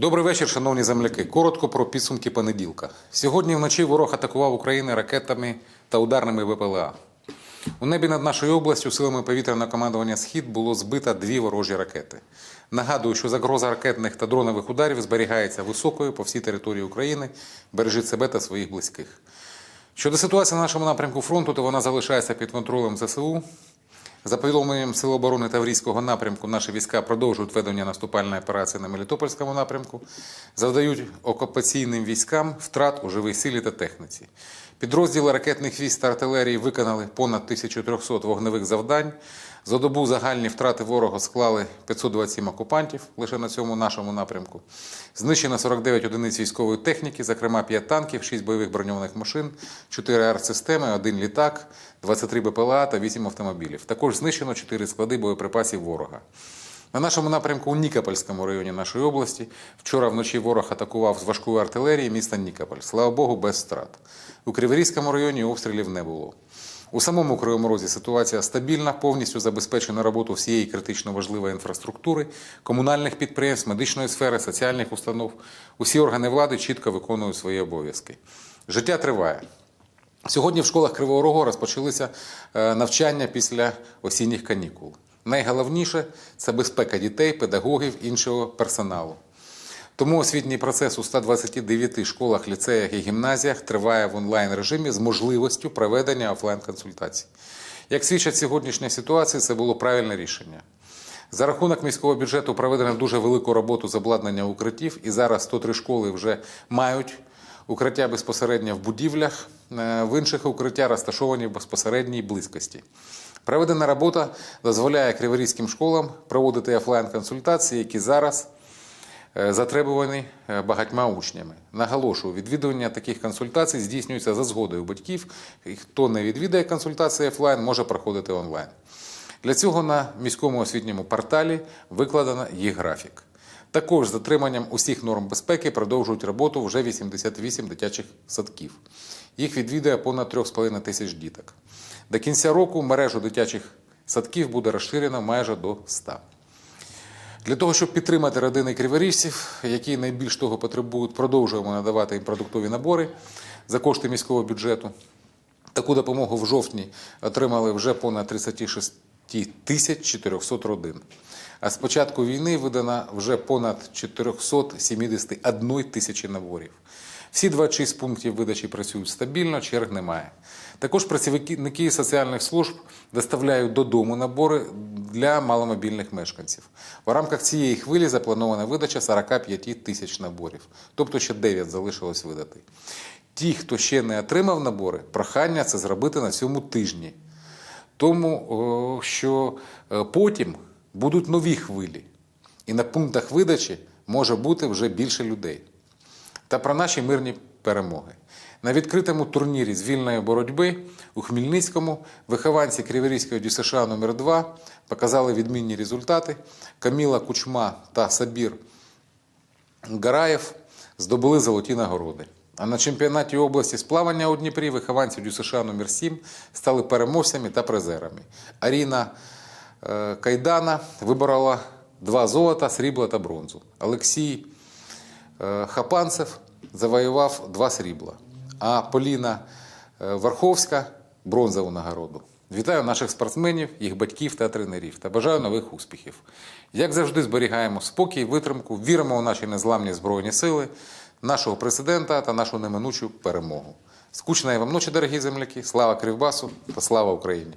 Добрий вечір, шановні земляки. Коротко про підсумки понеділка. Сьогодні вночі ворог атакував Україну ракетами та ударними ВПЛА. У небі над нашою областю силами повітряного командування Схід було збито дві ворожі ракети. Нагадую, що загроза ракетних та дронових ударів зберігається високою по всій території України. Бережіть себе та своїх близьких. Щодо ситуації на нашому напрямку фронту, то вона залишається під контролем ЗСУ. За повідомленням Сил оборони Таврійського напрямку, наші війська продовжують ведення наступальної операції на Мелітопольському напрямку, завдають окупаційним військам втрат у живій силі та техніці. Підрозділи ракетних військ та артилерії виконали понад 1300 вогневих завдань. За добу загальні втрати ворога склали 527 окупантів лише на цьому нашому напрямку. Знищено 49 одиниць військової техніки, зокрема 5 танків, 6 бойових броньованих машин, 4 артсистеми, 1 літак, 23 БПЛА та 8 автомобілів. Також знищено 4 склади боєприпасів ворога. На нашому напрямку у Нікопольському районі нашої області вчора вночі ворог атакував з важкої артилерії міста Нікополь. Слава Богу, без страт. У Криворізькому районі обстрілів не було. У самому Кривому Розі ситуація стабільна, повністю забезпечена роботу всієї критично важливої інфраструктури, комунальних підприємств, медичної сфери, соціальних установ. Усі органи влади чітко виконують свої обов'язки. Життя триває. Сьогодні в школах Кривого Рогу розпочалися е, навчання після осінніх канікул. Найголовніше це безпека дітей, педагогів, іншого персоналу. Тому освітній процес у 129 школах, ліцеях і гімназіях триває в онлайн режимі з можливістю проведення офлайн-консультацій. Як свідчать сьогоднішня ситуація, це було правильне рішення. За рахунок міського бюджету проведено дуже велику роботу з обладнання укриттів, і зараз 103 школи вже мають укриття безпосередньо в будівлях, е, в інших укриття розташовані в безпосередній близькості. Проведена робота дозволяє криворізьким школам проводити офлайн-консультації, які зараз е, затребувані е, багатьма учнями. Наголошую, відвідування таких консультацій здійснюється за згодою батьків. І хто не відвідає консультації офлайн, може проходити онлайн. Для цього на міському освітньому порталі викладено їх графік. Також з дотриманням усіх норм безпеки продовжують роботу вже 88 дитячих садків. Їх відвідує понад 3,5 тисяч діток. До кінця року мережу дитячих садків буде розширено майже до 100. Для того, щоб підтримати родини криворіжців, які найбільш того потребують, продовжуємо надавати їм продуктові набори за кошти міського бюджету. Таку допомогу в жовтні отримали вже понад 36 тисяч 400 родин. А з початку війни видано вже понад 471 тисячі наборів. Всі 26 пунктів видачі працюють стабільно, черг немає. Також працівники соціальних служб доставляють додому набори для маломобільних мешканців. В рамках цієї хвилі запланована видача 45 тисяч наборів, тобто ще 9 залишилось видати. Ті, хто ще не отримав набори, прохання це зробити на цьому тижні. Тому що е, потім будуть нові хвилі, і на пунктах видачі може бути вже більше людей. Та про наші мирні перемоги. На відкритому турнірі з вільної боротьби у Хмельницькому вихованці Криворізької ДЮСШ номер 2 показали відмінні результати. Каміла Кучма та Сабір Гараєв здобули золоті нагороди. А на чемпіонаті області з плавання у Дніпрі вихованці ДЮСШ номер 7 стали переможцями та призерами. Аріна е, Кайдана виборола два золота, срібла та бронзу. Олексій Хапанцев завоював два срібла, а Поліна е, Верховська бронзову нагороду. Вітаю наших спортсменів, їх батьків та тренерів та бажаю нових успіхів. Як завжди, зберігаємо спокій, витримку, віримо у наші незламні збройні сили, нашого президента та нашу неминучу перемогу. Скучної вам ночі, дорогі земляки! Слава Кривбасу та слава Україні!